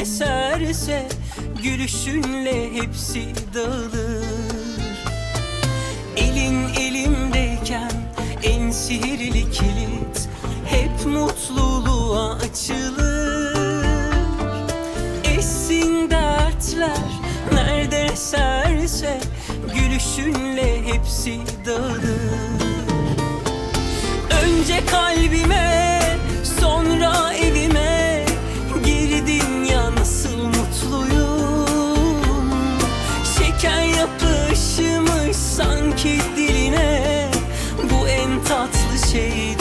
eserse Gülüşünle hepsi dağılır. Elin elimdeyken en sihirli kilit Hep mutluluğa açılır. Esin dertler nerede eserse Gülüşünle hepsi dağılır. Önce kalbime yapışmış sanki diline. Bu en tatlı şey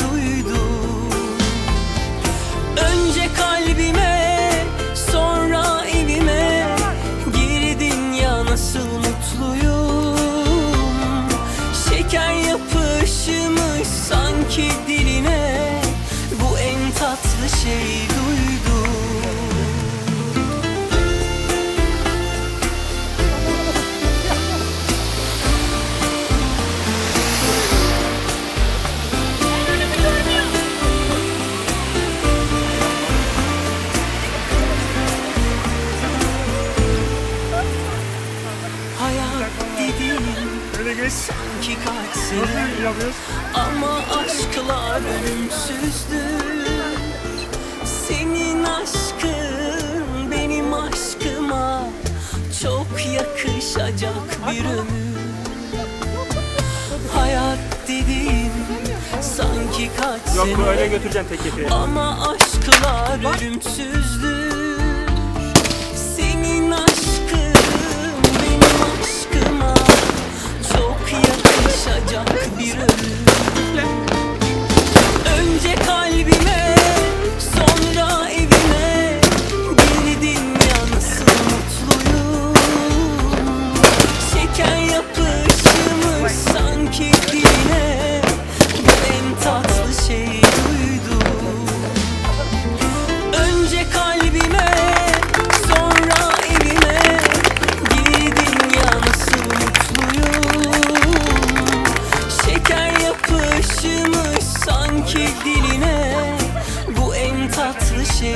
Ama aşklar ölümsüzdür. Senin aşkın benim aşkıma Çok yakışacak bir ömür. Hayat dediğin sanki kaç Yok sene böyle götüreceğim tek kefeye. ama aşklar ölümsüzdür. Senin aşkın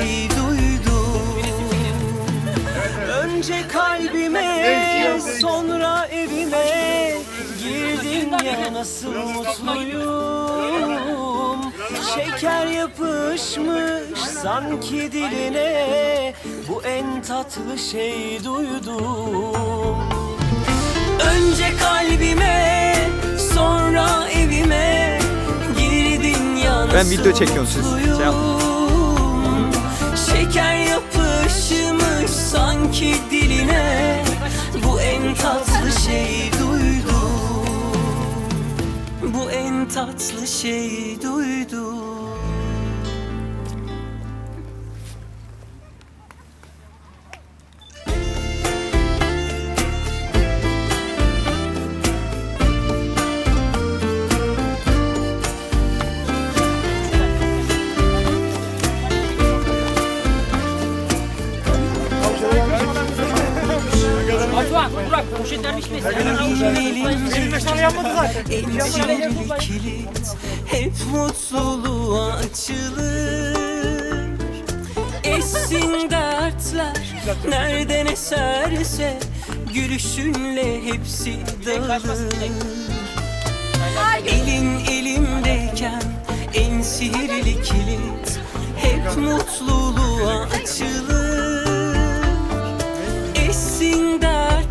şey duydum. Önce kalbime sonra evime. Girdin ya nasıl mutluyum? Şeker yapışmış sanki diline. Bu en tatlı şey duydum. Önce kalbime sonra evime. Girdin ya nasıl Ben video çekiyorum, siz şey. Şeker yapışmış sanki diline. Bu en tatlı şey duydum. Bu en tatlı şey duydum Batuhan, Burak, poşetler. En sihirli kilit. Hep mutluluğa açılır. Esin dertler. Nereden eserse Gülüşünle hepsi dağılır. Elin elimdeyken en sihirli kilit. Hep mutluluğa açılır. Esin dertler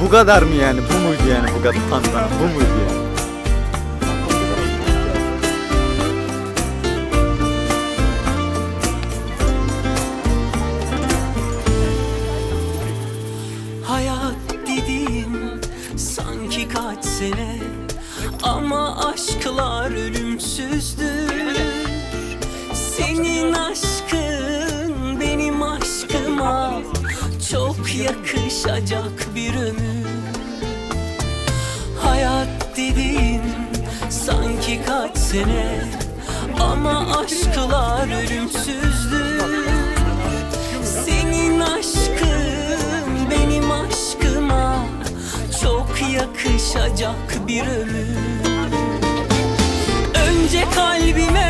Bu kadar mı yani? Bu muydu yani bu kadar tantana? Bu muydu yani? Çok yakışacak bir ömür. Hayat dediğin sanki kaç sene Ama aşklar ölümsüzdür. Senin aşkın benim aşkıma Çok yakışacak bir ömür. Önce kalbime